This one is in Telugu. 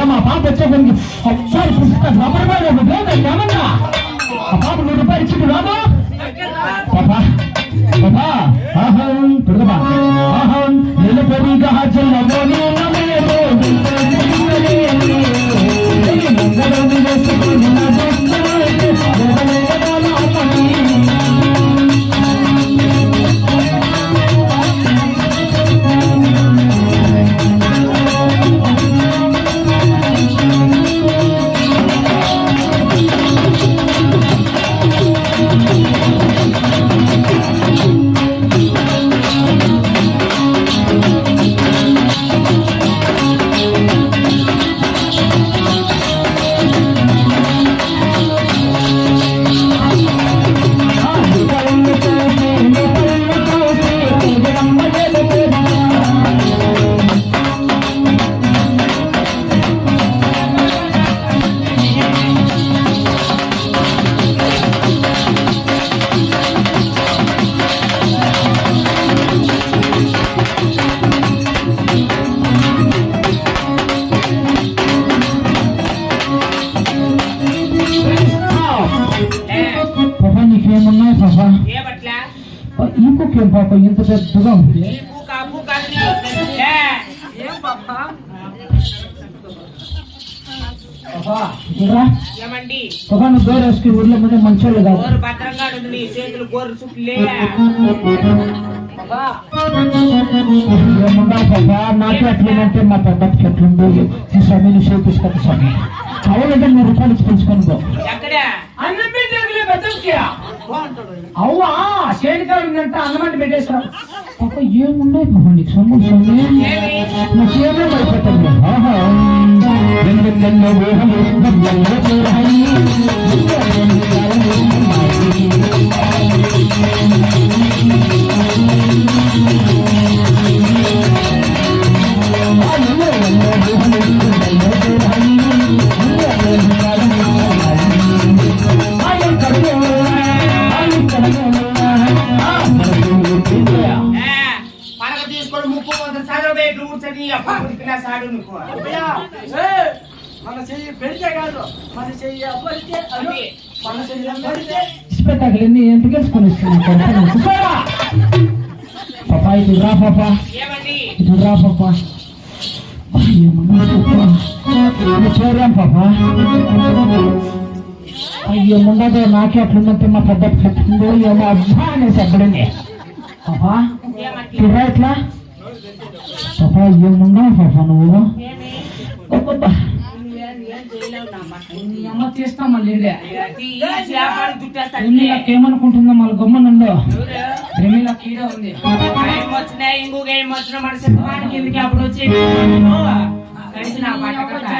ఏమా పాప వచ్చేదానికి ఒకసారి పుస్తకం రబ్బర్ బ్యాండ్ లేదండి ఏమన్నా? ఆ పాప నూరు రూపాయలు ఇచ్చింది రాదా బట్ల? ఇంకొకేం పాప? ఇంత పెద్దగా ఉంది. నువ్వు గోరేసుకి ఊర్లో ముందే మంచోళ్ళు కాదు. భద్రంగా చేతులు గోరు నాకు ఎట్లేదంటే మా పెద్దకి ఎట్లుందో? ఈ సమయం చేపిస్తాను సమయం కావాలంటే నూరు రూపాయలు ఇచ్చి పెంచుకొని పో. ఎక్కడ? అన్నం పెద్దకి అవ్వా చేనికాడు ఉందంట అన్నమాట పెట్టేశావు. పాప ఏమున్నాయి పాప నీకు? నాకేమో భయపెట్టండి వేట్లు ఊడ్చని అప్పుడు సాడు నువ్వు. మన చెయ్యి పెడితే కాదు మన చెయ్యి అప్పడితే అది. మన చెయ్యి అప్పడితే ఇష్టపడగలన్నీ ఎందుకు వేసుకొని ఇస్తున్నాను పాపా ఇది రా పాపా. ఏమండి? ఇది రా పాపా. చూడరాం పాపా. అయ్యో ముందదో నాకే అట్లుందంటే మా పెద్ద కట్టిందో ఏమో అబ్బా అనేసి అక్కడనే పాపా ఇట్లా. పాపా ఏముండవు పాపా నువ్వు ఏమనుకుంటుందో మళ్ళీ ఈడే ఉంది. ఇంకొక ఏం వచ్చినా మన సిద్ధమానికి ఎందుకు అప్పుడు వచ్చి? కలిసి నా పట్టకుండా